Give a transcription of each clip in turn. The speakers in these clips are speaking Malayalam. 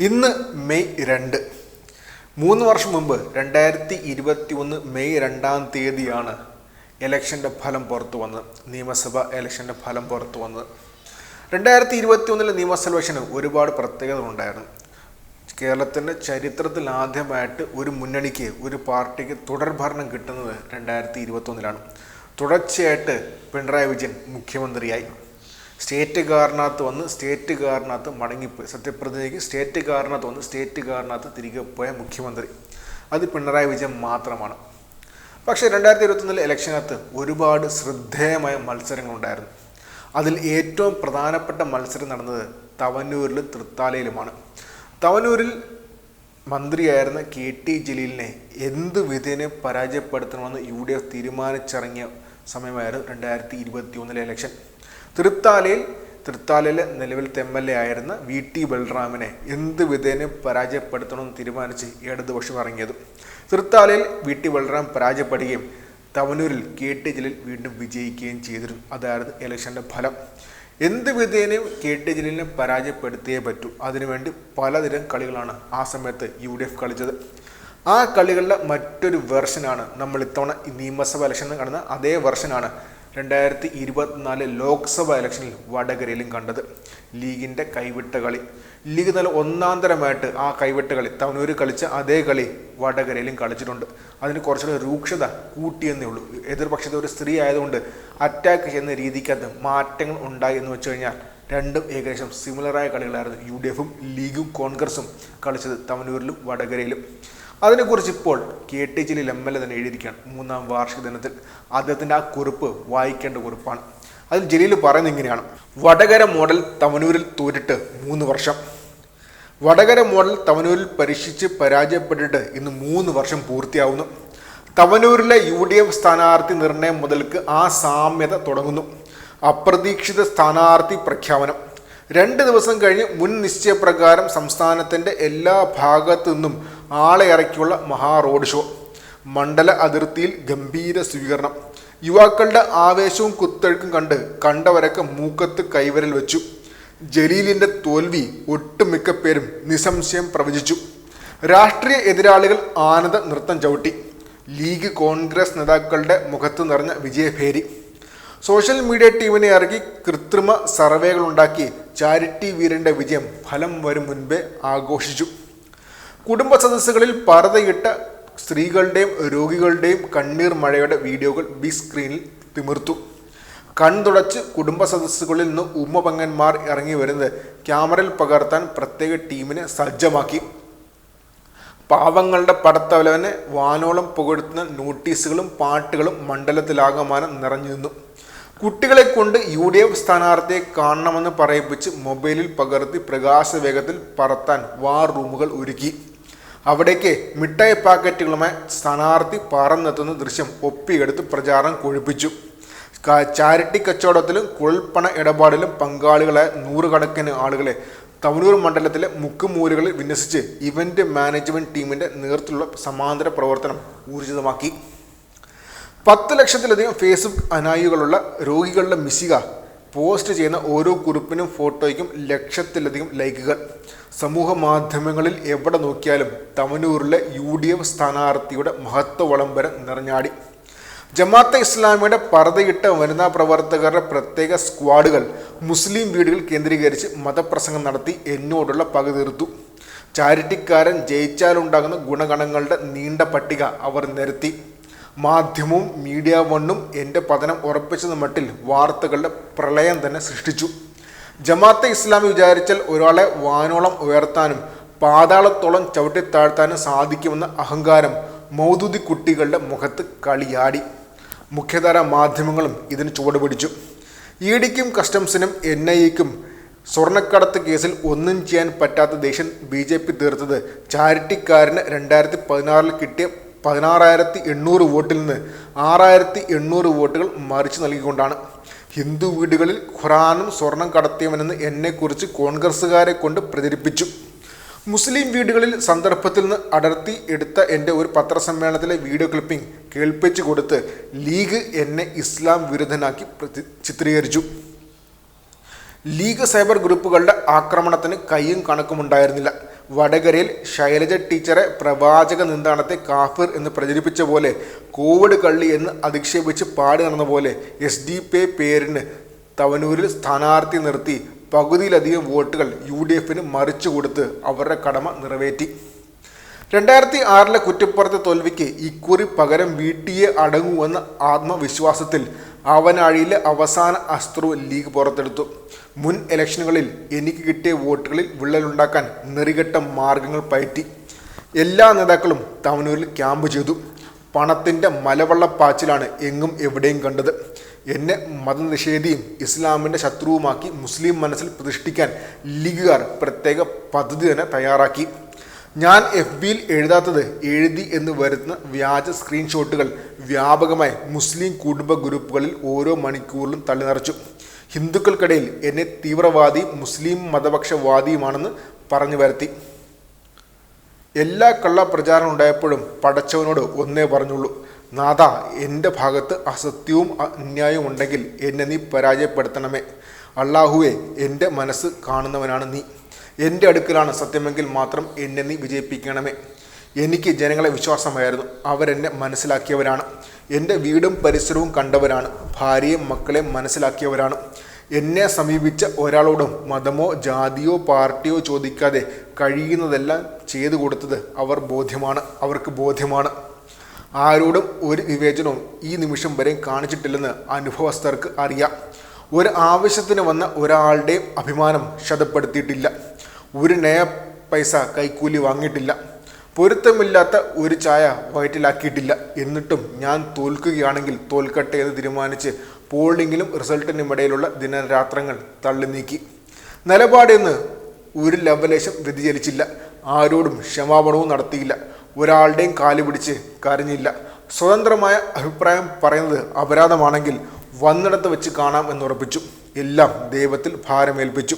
ഇന്ന് മെയ് രണ്ട്. മൂന്ന് വർഷം മുമ്പ് രണ്ടായിരത്തി ഇരുപത്തി ഒന്ന് മെയ് രണ്ടാം തീയതിയാണ് ഇലക്ഷന്റെ ഫലം പുറത്തു വന്നത്. നിയമസഭ ഇലക്ഷന്റെ ഫലം പുറത്തു വന്നത്. രണ്ടായിരത്തി ഇരുപത്തി ഒന്നിലെ നിയമസഭ ഇലക്ഷന് ഒരുപാട് പ്രത്യേകതകളുണ്ടായിരുന്നു കേരളത്തിന്റെ ചരിത്രത്തിൽ ആദ്യമായിട്ട് ഒരു മുന്നണിക്ക് ഒരു പാർട്ടിക്ക് തുടർഭരണം കിട്ടുന്നത് രണ്ടായിരത്തി ഇരുപത്തൊന്നിലാണ് തുടർച്ചയായിട്ട് പിണറായി വിജയൻ മുഖ്യമന്ത്രിയായി. സ്റ്റേറ്റ് കാറിനകത്ത് വന്ന് സ്റ്റേറ്റുകാരനകത്ത് മടങ്ങിപ്പോയി. സത്യപ്രതിജ്ഞയ്ക്ക് സ്റ്റേറ്റുകാരനകത്ത് വന്ന് സ്റ്റേറ്റുകാരനകത്ത് തിരികെ പോയ മുഖ്യമന്ത്രി. അത് പിണറായി വിജയൻ മാത്രമാണ്. പക്ഷേ രണ്ടായിരത്തി ഇരുപത്തൊന്നിലെ ഇലക്ഷനകത്ത് ഒരുപാട് ശ്രദ്ധേയമായ മത്സരങ്ങളുണ്ടായിരുന്നു. അതിൽ ഏറ്റവും പ്രധാനപ്പെട്ട മത്സരം നടന്നത് തവന്നൂരിലും തൃത്താലയിലുമാണ്. തവന്നൂരിൽ മന്ത്രിയായിരുന്ന കെ ടി ജലീലിനെ എന്ത് വിധേനെ പരാജയപ്പെടുത്തണമെന്ന് യു ഡി എഫ് തീരുമാനിച്ചിറങ്ങിയ സമയമായിരുന്നു രണ്ടായിരത്തി ഇരുപത്തി ഒന്നിലെ ഇലക്ഷൻ. തൃത്താലയിൽ തൃത്താലയിലെ നിലവിൽ എം എൽ എ ആയിരുന്ന വി ടി ബൽറാമിനെ എന്ത് വിധേനെ പരാജയപ്പെടുത്തണമെന്ന് തീരുമാനിച്ച് ഇടതുപക്ഷം ഇറങ്ങിയത്. തൃത്താലയിൽ വി ടി ബൽറാം പരാജയപ്പെടുകയും തവനൂരിൽ കെ ടി ജലീൽ വീണ്ടും വിജയിക്കുകയും ചെയ്തിരുന്നു. അതായിരുന്നു ഇലക്ഷന്റെ ഫലം. എന്ത് വിധേനയും കെ ടി ജലീലിനെ പരാജയപ്പെടുത്തിയേ പറ്റൂ. അതിനുവേണ്ടി പലതരം കളികളാണ് ആ സമയത്ത് യു ഡി എഫ് കളിച്ചത്. ആ കളികളുടെ മറ്റൊരു വെർഷനാണ് നമ്മൾ ഇത്തവണ നിയമസഭ ഇലക്ഷനിൽ കാണുന്ന അതേ വെർഷനാണ് രണ്ടായിരത്തി ഇരുപത്തിനാല് ലോക്സഭ ഇലക്ഷനിൽ വടകരയിലും കണ്ടത് ലീഗിന്റെ കൈവിട്ട കളി. ലീഗ് നല്ല ഒന്നാന്തരമായിട്ട് ആ കൈവിട്ട കളി തവനൂർ കളിച്ച അതേ കളി വടകരയിലും കളിച്ചിട്ടുണ്ട്. അതിന് കുറച്ചുകൂടി രൂക്ഷത കൂട്ടിയെന്നേ ഉള്ളൂ. എതിർപക്ഷത്തെ ഒരു സ്ത്രീ ആയതുകൊണ്ട് അറ്റാക്ക് ചെയ്യുന്ന രീതിക്കകത്ത് മാറ്റങ്ങൾ ഉണ്ടായി എന്ന് വെച്ച് കഴിഞ്ഞാൽ രണ്ടും ഏകദേശം സിമിലറായ കളികളായിരുന്നു. യു ഡി എഫും ലീഗും കോൺഗ്രസും കളിച്ചത് തവനൂരിലും വടകരയിലും. അതിനെക്കുറിച്ച് ഇപ്പോൾ K T Jaleel M L A തന്നെ എഴുതിയിരിക്കുകയാണ് മൂന്നാം വാർഷിക ദിനത്തിൽ. അദ്ദേഹത്തിന്റെ ആ കുറിപ്പ് വായിക്കേണ്ട കുറിപ്പാണ്. അതിൽ ജലീൽ പറയുന്നത് ഇങ്ങനെയാണ്. വടകര മോഡൽ തവനൂരിൽ തോറ്റിട്ട് മൂന്ന് വർഷം. വടകര മോഡൽ തവനൂരിൽ പരീക്ഷിച്ച് പരാജയപ്പെട്ടിട്ട് ഇന്ന് മൂന്ന് വർഷം പൂർത്തിയാവുന്നു. തവനൂരിലെ യു ഡി എഫ് സ്ഥാനാർത്ഥി നിർണയം മുതൽക്ക് ആ സാമ്യത തുടങ്ങുന്നു. അപ്രതീക്ഷിത സ്ഥാനാർത്ഥി പ്രഖ്യാപനം. രണ്ട് ദിവസം കഴിഞ്ഞ് മുൻ നിശ്ചയപ്രകാരം സംസ്ഥാനത്തിന്റെ എല്ലാ ഭാഗത്തു നിന്നും ആളെ ഇറക്കിയുള്ള മഹാ റോഡ് ഷോ. മണ്ഡല അതിർത്തിയിൽ ഗംഭീര സ്വീകരണം. യുവാക്കളുടെ ആവേശവും കുത്തൊഴുക്കും കണ്ട് കണ്ടവരൊക്കെ മൂക്കത്ത് കൈവരൽ വെച്ചു. ജലീലിന്റെ തോൽവി ഒട്ടുമിക്ക പേരും നിസംശയം പ്രവചിച്ചു. രാഷ്ട്രീയ എതിരാളികൾ ആനന്ദ നൃത്തം ചവിട്ടി. ലീഗ് കോൺഗ്രസ് നേതാക്കളുടെ മുഖത്ത് നിറഞ്ഞ വിജയഭേരി. സോഷ്യൽ മീഡിയ ടീമിനെ ഇറക്കി കൃത്രിമ സർവേകളുണ്ടാക്കി ചാരിറ്റി വീരന്റെ വിജയം ഫലം വരും മുൻപേ ആഘോഷിച്ചു. കുടുംബ സദസ്സുകളിൽ പർദ്ദയിട്ട സ്ത്രീകളുടെയും രോഗികളുടെയും കണ്ണീർ മഴയുടെ വീഡിയോകൾ ബി സ്ക്രീനിൽ തിമിർത്തു. കൺതുടച്ച് കുടുംബ സദസ്സുകളിൽ നിന്ന് ഉമ്മപങ്ങന്മാർ ഇറങ്ങി വരുന്നത് ക്യാമറയിൽ പകർത്താൻ പ്രത്യേക ടീമിനെ സജ്ജമാക്കി. പാവങ്ങളുടെ പടത്തവലവനെ വാനോളം പുകഴ്ത്തുന്ന നോട്ടീസുകളും പാട്ടുകളും മണ്ഡലത്തിലാകമാനം നിറഞ്ഞു നിന്നു. കുട്ടികളെ കൊണ്ട് യു ഡി എഫ് സ്ഥാനാർത്ഥിയെ കാണണമെന്ന് പറയിപ്പിച്ച് മൊബൈലിൽ പകർത്തി പ്രകാശവേഗത്തിൽ പറത്താൻ വാർ റൂമുകൾ ഒരുക്കി. അവിടേക്ക് മിഠായി പാക്കറ്റുകളുമായി സ്ഥാനാർത്ഥി പറന്നെത്തുന്ന ദൃശ്യം ഒപ്പിയെടുത്ത് പ്രചാരണം കൊഴുപ്പിച്ചു. ചാരിറ്റി കച്ചവടത്തിലും കുഴൽപ്പണ ഇടപാടിലും പങ്കാളികളായ നൂറുകണക്കിന് ആളുകളെ തവനൂർ മണ്ഡലത്തിലെ മുക്കുമൂലുകളിൽ വിന്യസിച്ച് ഇവന്റ് മാനേജ്മെന്റ് ടീമിന്റെ നേതൃത്വത്തിലുള്ള സമാന്തര പ്രവർത്തനം ഊർജിതമാക്കി. പത്ത് ലക്ഷത്തിലധികം ഫേസ്ബുക്ക് അനായികളുള്ള രോഗികളുടെ മിശിക പോസ്റ്റ് ചെയ്യുന്ന ഓരോ കുറിപ്പിനും ഫോട്ടോയ്ക്കും ലക്ഷത്തിലധികം ലൈക്കുകൾ. സമൂഹ മാധ്യമങ്ങളിൽ എവിടെ നോക്കിയാലും തമനൂരിലെ യു ഡി എഫ് സ്ഥാനാർത്ഥിയുടെ മഹത്വ വിളംബരം നിറഞ്ഞാടി. ജമാഅത്തെ ഇസ്ലാമിയുടെ പറതയിട്ട വനിതാ പ്രവർത്തകരുടെ പ്രത്യേക സ്ക്വാഡുകൾ മുസ്ലിം വീടുകൾ കേന്ദ്രീകരിച്ച് മതപ്രസംഗം നടത്തി എന്നോടുള്ള പക തീർത്തു ചാരിറ്റിക്കാരൻ ജയിച്ചാലുണ്ടാകുന്ന ഗുണഗണങ്ങളുടെ നീണ്ട പട്ടിക അവർ നിരത്തി. മാധ്യമവും മീഡിയ വണ്ണും എന്റെ പതനം ഉറപ്പിച്ചത് മട്ടിൽ വാർത്തകളുടെ പ്രളയം തന്നെ സൃഷ്ടിച്ചു. ജമാഅത്തെ ഇസ്ലാമി വിചാരിച്ചാൽ ഒരാളെ വാനോളം ഉയർത്താനും പാതാളത്തോളം ചവിട്ടിത്താഴ്ത്താനും സാധിക്കുമെന്ന അഹങ്കാരം മൗദൂദി കുട്ടികളുടെ മുഖത്ത് കളിയാടി. മുഖ്യധാര മാധ്യമങ്ങളും ഇതിന് ചുവട് പിടിച്ചു. ഇ ഡിക്കും കസ്റ്റംസിനും എൻ ഐ എക്കും സ്വർണക്കടത്ത് കേസിൽ ഒന്നും ചെയ്യാൻ പറ്റാത്ത ദേഷ്യം ബി ജെ പി തീർത്തത് ചാരിറ്റിക്കാരന് രണ്ടായിരത്തി പതിനാറിൽ കിട്ടിയ പതിനാറായിരത്തി എണ്ണൂറ് വോട്ടിൽ നിന്ന് ആറായിരത്തി എണ്ണൂറ് വോട്ടുകൾ മറിച്ച് നൽകിക്കൊണ്ടാണ്. ഹിന്ദു വീടുകളിൽ ഖുറാനും സ്വർണം കടത്തിയവനെന്ന് എന്നെക്കുറിച്ച് കോൺഗ്രസ്സുകാരെ കൊണ്ട് പ്രചരിപ്പിച്ചു. മുസ്ലിം വീടുകളിൽ സന്ദർഭത്തിൽ നിന്ന് അടർത്തി എടുത്ത എന്റെ ഒരു പത്രസമ്മേളനത്തിലെ വീഡിയോ ക്ലിപ്പിംഗ് കേൾപ്പിച്ചു കൊടുത്ത് ലീഗ് എന്നെ ഇസ്ലാം വിരുദ്ധനാക്കി ചിത്രീകരിച്ചു. ലീഗ് സൈബർ ഗ്രൂപ്പുകളുടെ ആക്രമണത്തിന് കൈയും കണക്കുമുണ്ടായിരുന്നില്ല. വടകരയിൽ ശൈലജ ടീച്ചറെ പ്രവാചക നിന്ദാണത്തെ കാഫിർ എന്ന് പ്രചരിപ്പിച്ച പോലെ കോവിഡ് കള്ളി എന്ന് അധിക്ഷേപിച്ച് പാടി നടന്ന പോലെ എസ് ഡി പി പേരിന് തവനൂരിൽ സ്ഥാനാർത്ഥി നിർത്തി പകുതിയിലധികം വോട്ടുകൾ യു ഡി എഫിന് മറിച്ചു കൊടുത്ത് അവരുടെ കടമ നിറവേറ്റി. രണ്ടായിരത്തി ആറിലെ കുറ്റപ്പുറത്തെ തോൽവിക്ക് ഇക്കുറി പകരം വീട്ടിയെ അടങ്ങുവെന്ന ആത്മവിശ്വാസത്തിൽ ആവനാഴിയിലെ അവസാന അസ്ത്രു ലീഗ് പുറത്തെടുത്തു. മുൻ ഇലക്ഷനുകളിൽ എനിക്ക് കിട്ടിയ വോട്ടുകളിൽ വിള്ളലുണ്ടാക്കാൻ നെറികെട്ട മാർഗങ്ങൾ പയറ്റി. എല്ലാ നേതാക്കളും തവനൂരിൽ ക്യാമ്പ് ചെയ്തു. പണത്തിന്റെ മലവെള്ളപ്പാച്ചിലാണ് എങ്ങും എവിടെയും കണ്ടത്. എന്നെ മതനിഷേധിയും ഇസ്ലാമിന്റെ ശത്രുവുമാക്കി മുസ്ലിം മനസ്സിൽ പ്രതിഷ്ഠിക്കാൻ ലീഗുകാർ പ്രത്യേക പദ്ധതി തന്നെ തയ്യാറാക്കി. ഞാൻ എഫ് ബിയിൽ എഴുതാത്തത് എഴുതി എന്ന് വരുന്ന വ്യാജ സ്ക്രീൻഷോട്ടുകൾ വ്യാപകമായി മുസ്ലിം കുടുംബ ഗ്രൂപ്പുകളിൽ ഓരോ മണിക്കൂറിലും തള്ളി നിറച്ചു ഹിന്ദുക്കൾക്കിടയിൽ എന്നെ തീവ്രവാദി മുസ്ലിം മതപക്ഷവാദിയുമാണെന്ന് പറഞ്ഞു വരുത്തി. എല്ലാ കള്ള പ്രചാരണം ഉണ്ടായപ്പോഴും പടച്ചവനോട് ഒന്നേ പറഞ്ഞുള്ളൂ. നാഥ എന്റെ ഭാഗത്ത് അസത്യവും അന്യായവും ഉണ്ടെങ്കിൽ എന്നെ നീ പരാജയപ്പെടുത്തണമേ. അള്ളാഹുവെ എന്റെ മനസ്സ് കാണുന്നവനാണ് നീ. എന്റെ അടുക്കലാണ് സത്യമെങ്കിൽ മാത്രം എന്നെ നീ വിജയിപ്പിക്കണമേ. എനിക്ക് ജനങ്ങളെ വിശ്വാസമായിരുന്നു. അവരെന്നെ മനസ്സിലാക്കിയവരാണ്. എന്റെ വീടും പരിസരവും കണ്ടവരാണ്. ഭാര്യയും മക്കളെയും മനസ്സിലാക്കിയവരാണ്. എന്നെ സമീപിച്ച ഒരാളോടും മതമോ ജാതിയോ പാർട്ടിയോ ചോദിക്കാതെ കഴിയുന്നതെല്ലാം ചെയ്തു കൊടുത്തത് അവർ ബോധ്യമാണ്. അവർക്ക് ബോധ്യമാണ്. ആരോടും ഒരു വിവേചനവും ഈ നിമിഷം വരെയും കാണിച്ചിട്ടില്ലെന്ന് അനുഭവസ്ഥർക്ക് അറിയാം. ഒരു ആവശ്യത്തിന് വന്ന ഒരാളുടെയും അഭിമാനം ക്ഷതപ്പെടുത്തിയിട്ടില്ല ഒരു നയ പൈസ കൈക്കൂലി വാങ്ങിയിട്ടില്ല. പൊരുത്തമില്ലാത്ത ഒരു ചായ വയറ്റിലാക്കിയിട്ടില്ല. എന്നിട്ടും ഞാൻ തോൽക്കുകയാണെങ്കിൽ തോൽക്കട്ടെ എന്ന് തീരുമാനിച്ച് പോളിംഗിലും റിസൾട്ടിനും ഇടയിലുള്ള ദിനരാത്രങ്ങൾ തള്ളി നീക്കി. നിലപാടെന്ന് ഒരു ലവലേശം വ്യതിചലിച്ചില്ല. ആരോടും ക്ഷമാപണവും നടത്തിയില്ല. ഒരാളുടെയും കാൽ പിടിച്ച് കരഞ്ഞില്ല. സ്വതന്ത്രമായ അഭിപ്രായം പറയുന്നത് അപരാധമാണെങ്കിൽ വന്നിടത്ത് വെച്ച് കാണാം എന്നുറപ്പിച്ചു എല്ലാം ദൈവത്തിൽ ഭാരമേൽപ്പിച്ചു.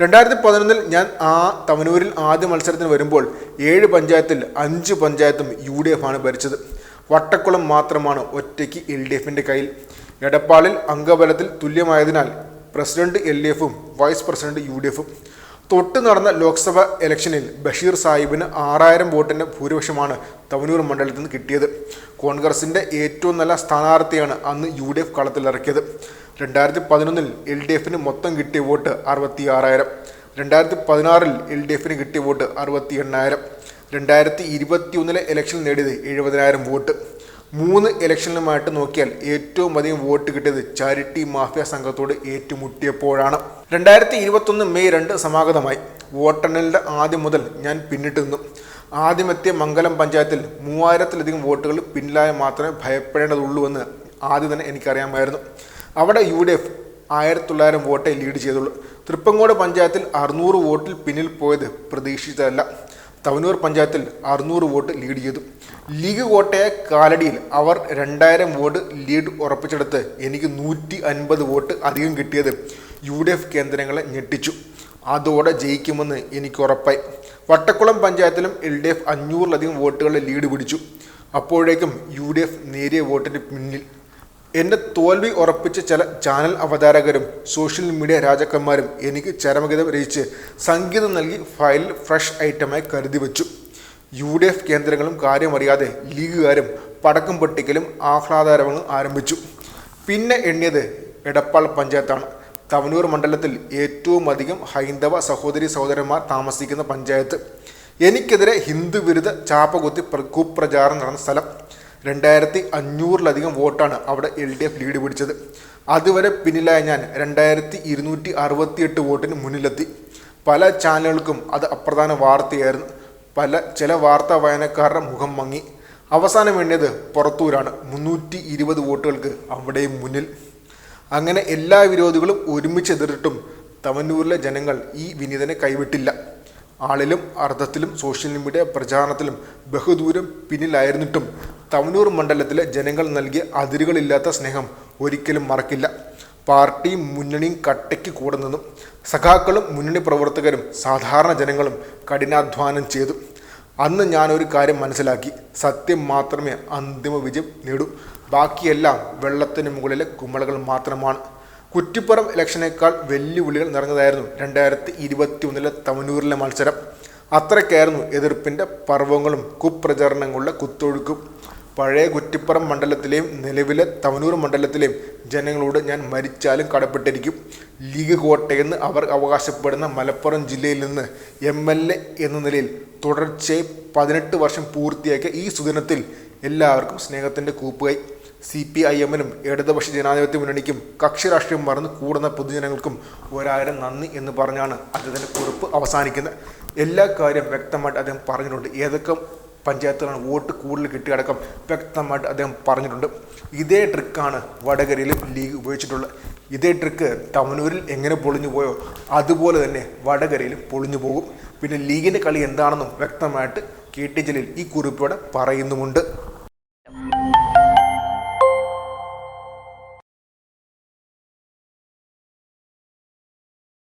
രണ്ടായിരത്തി പതിനൊന്നിൽ ഞാൻ ആ തവനൂരിൽ ആദ്യ മത്സരത്തിന് വരുമ്പോൾ ഏഴ് പഞ്ചായത്തിൽ അഞ്ച് പഞ്ചായത്തും യു ഡി എഫ് ആണ് ഭരിച്ചത്. വട്ടക്കുളം മാത്രമാണ് ഒറ്റയ്ക്ക് എൽ ഡി എഫിന്റെ കയ്യിൽ. എടപ്പാളിൽ അംഗബലത്തിൽ തുല്യമായതിനാൽ പ്രസിഡന്റ് എൽ ഡി എഫും വൈസ് പ്രസിഡന്റ് യു ഡി എഫും തൊട്ട് നടന്ന ലോക്സഭ ഇലക്ഷനിൽ ബഷീർ സാഹിബിന് ആറായിരം വോട്ടിന്റെ ഭൂരിപക്ഷമാണ് തവനൂർ മണ്ഡലത്തിൽ നിന്ന് കിട്ടിയത്. കോൺഗ്രസിന്റെ ഏറ്റവും നല്ല സ്ഥാനാർത്ഥിയാണ് അന്ന് യു ഡി എഫ് കളത്തിലിറക്കിയത്. രണ്ടായിരത്തി പതിനൊന്നിൽ എൽ ഡി എഫിന് മൊത്തം കിട്ടിയ വോട്ട് അറുപത്തി ആറായിരം രണ്ടായിരത്തി പതിനാറിൽ എൽ ഡി എഫിന് കിട്ടിയ വോട്ട് അറുപത്തി എണ്ണായിരം രണ്ടായിരത്തി ഇരുപത്തി ഒന്നിലെ ഇലക്ഷൻ നേടിയത് എഴുപതിനായിരം വോട്ട്. മൂന്ന് ഇലക്ഷനിലുമായിട്ട് നോക്കിയാൽ ഏറ്റവും അധികം വോട്ട് കിട്ടിയത് ചാരിറ്റി മാഫിയ സംഘത്തോട് ഏറ്റുമുട്ടിയപ്പോഴാണ്. രണ്ടായിരത്തി ഇരുപത്തൊന്ന് മെയ് രണ്ട് സമാഗതമായി. വോട്ടെണ്ണലിന്റെ ആദ്യം മുതൽ ഞാൻ പിന്നിട്ട് നിന്നു. ആദ്യമെത്തിയ മംഗലം പഞ്ചായത്തിൽ മൂവായിരത്തിലധികം വോട്ടുകൾ പിന്നിലായ മാത്രമേ ഭയപ്പെടേണ്ടതുള്ളൂ എന്ന് ആദ്യം തന്നെ എനിക്കറിയാമായിരുന്നു. അവിടെ യു ഡി എഫ് ആയിരത്തി തൊള്ളായിരം വോട്ടേ ലീഡ് ചെയ്തുള്ളൂ. തൃപ്പങ്ങോട് പഞ്ചായത്തിൽ അറുന്നൂറ് വോട്ടിൽ പിന്നിൽ പോയത് പ്രതീക്ഷിച്ചതല്ല. തവനൂർ പഞ്ചായത്തിൽ അറുന്നൂറ് വോട്ട് ലീഡ് ചെയ്തു. ലീഗ് കോട്ടയ കാലടിയിൽ അവർ രണ്ടായിരം വോട്ട് ലീഡ് ഉറപ്പിച്ചെടുത്ത് എനിക്ക് നൂറ്റി അൻപത് വോട്ട് അധികം കിട്ടിയത് യു ഡി എഫ് കേന്ദ്രങ്ങളെ ഞെട്ടിച്ചു. അതോടെ ജയിക്കുമെന്ന് എനിക്ക് ഉറപ്പായി. വട്ടക്കുളം പഞ്ചായത്തിലും എൽ ഡി എഫ് അഞ്ഞൂറിലധികം വോട്ടുകളുടെ ലീഡ് പിടിച്ചു. അപ്പോഴേക്കും യു ഡി എഫ് നേരിയ വോട്ടിന് പിന്നിൽ. എന്റെ തോൽവി ഉറപ്പിച്ച ചില ചാനൽ അവതാരകരും സോഷ്യൽ മീഡിയ രാജാക്കന്മാരും എനിക്ക് ചരമഗീതം രചിച്ച് സംഗീതം നൽകി ഫയലിൽ ഫ്രഷ് ഐറ്റമായി കരുതി വച്ചു. യു ഡി എഫ് കേന്ദ്രങ്ങളും കാര്യമറിയാതെ ലീഗുകാരും പടക്കം പൊട്ടിക്കലും ആഹ്ലാദാരവങ്ങളും ആരംഭിച്ചു. പിന്നെ എണ്ണിയത് എടപ്പാൾ പഞ്ചായത്താണ്. തവനൂർ മണ്ഡലത്തിൽ ഏറ്റവും അധികം ഹൈന്ദവ സഹോദരി സഹോദരന്മാർ താമസിക്കുന്ന പഞ്ചായത്ത്. എനിക്കെതിരെ ഹിന്ദു വിരുദ്ധ ചാപ്പകുത്തി പ്ര- കുപ്രചാരണം നടന്ന സ്ഥലം. രണ്ടായിരത്തി അഞ്ഞൂറിലധികം വോട്ടാണ് അവിടെ എൽ ഡി എഫ് ലീഡ് പിടിച്ചത്. അതുവരെ പിന്നിലായ ഞാൻ രണ്ടായിരത്തി ഇരുന്നൂറ്റി അറുപത്തിയെട്ട് വോട്ടിന് മുന്നിലെത്തി. പല ചാനലുകൾക്കും അത് അപ്രധാന വാർത്തയായിരുന്നു. പല ചില വാർത്താ വായനക്കാരുടെ മുഖം മങ്ങി. അവസാനം എണ്ണിയത് പുറത്തൂരാണ്. മുന്നൂറ്റി ഇരുപത് വോട്ടുകൾക്ക് അവിടെയും മുന്നിൽ. അങ്ങനെ എല്ലാ വിരോധികളും ഒരുമിച്ച് എതിർത്തിട്ടും തവന്നൂരിലെ ജനങ്ങൾ ഈ വിനീതനെ കൈവിട്ടില്ല. ആളിലും അർത്ഥത്തിലും സോഷ്യൽ മീഡിയ പ്രചാരണത്തിലും ബഹുദൂരം പിന്നിലായിരുന്നിട്ടും തവനൂർ മണ്ഡലത്തിലെ ജനങ്ങൾ നൽകിയ അതിരുകളില്ലാത്ത സ്നേഹം ഒരിക്കലും മറക്കില്ല. പാർട്ടി മുന്നണിയും കട്ടയ്ക്ക് കൂടെ നിന്നും സഖാക്കളും മുന്നണി പ്രവർത്തകരും സാധാരണ ജനങ്ങളും കഠിനാധ്വാനം ചെയ്തു. അന്ന് ഞാനൊരു കാര്യം മനസ്സിലാക്കി. സത്യം മാത്രമേ അന്തിമ വിജയം നേടൂ. ബാക്കിയെല്ലാം വെള്ളത്തിന് മുകളിലെ കുമ്മളകൾ മാത്രമാണ്. കുറ്റിപ്പുറം ഇലക്ഷനേക്കാൾ വെല്ലുവിളികൾ നിറഞ്ഞതായിരുന്നു രണ്ടായിരത്തി ഇരുപത്തി ഒന്നിലെ തവനൂരിലെ മത്സരം. അത്രയ്ക്കായിരുന്നു എതിർപ്പിന്റെ പർവങ്ങളും കുപ്രചരണങ്ങളുടെ കുത്തൊഴുക്കും. പഴയ കുറ്റിപ്പുറം മണ്ഡലത്തിലെയും നിലവിലെ തവനൂർ മണ്ഡലത്തിലെയും ജനങ്ങളോട് ഞാൻ മരിച്ചാലും കടപ്പെട്ടിരിക്കും. ലീഗ് കോട്ടയെന്ന് അവർ അവകാശപ്പെടുന്ന മലപ്പുറം ജില്ലയിൽ നിന്ന് എം എൽ എ എന്ന നിലയിൽ തുടർച്ചയായി പതിനെട്ട് വർഷം പൂർത്തിയാക്കിയ ഈ സുദിനത്തിൽ എല്ലാവർക്കും സ്നേഹത്തിന്റെ കൂപ്പുകൈ. സി പി ഐ എമ്മിനും ഇടതുപക്ഷ ജനാധിപത്യ മുന്നണിക്കും കക്ഷി രാഷ്ട്രീയം മറന്ന് കൂടുന്ന പൊതുജനങ്ങൾക്കും ഒരായിരം നന്ദി എന്ന് പറഞ്ഞാണ് അദ്ദേഹത്തിന്റെ കുറിപ്പ് അവസാനിക്കുന്നത്. എല്ലാ കാര്യം വ്യക്തമായിട്ട് അദ്ദേഹം പറഞ്ഞിട്ടുണ്ട്. ഏതൊക്കെ പഞ്ചായത്തുകളാണ് വോട്ട് കൂടുതൽ കിട്ടിയടക്കം വ്യക്തമായിട്ട് അദ്ദേഹം പറഞ്ഞിട്ടുണ്ട്. ഇതേ ട്രിക്കാണ് വടകരയിലും ലീഗ് ഉപയോഗിച്ചിട്ടുള്ളത്. ഇതേ ട്രിക്ക് തവനൂരിൽ എങ്ങനെ പൊളിഞ്ഞു പോയോ അതുപോലെ തന്നെ വടകരയിലും പൊളിഞ്ഞു പോകും. പിന്നെ ലീഗിന്റെ കളി എന്താണെന്നും വ്യക്തമായിട്ട് കെ ടി ജലീൽ ഈ കുറിപ്പോടെ പറയുന്നുമുണ്ട്.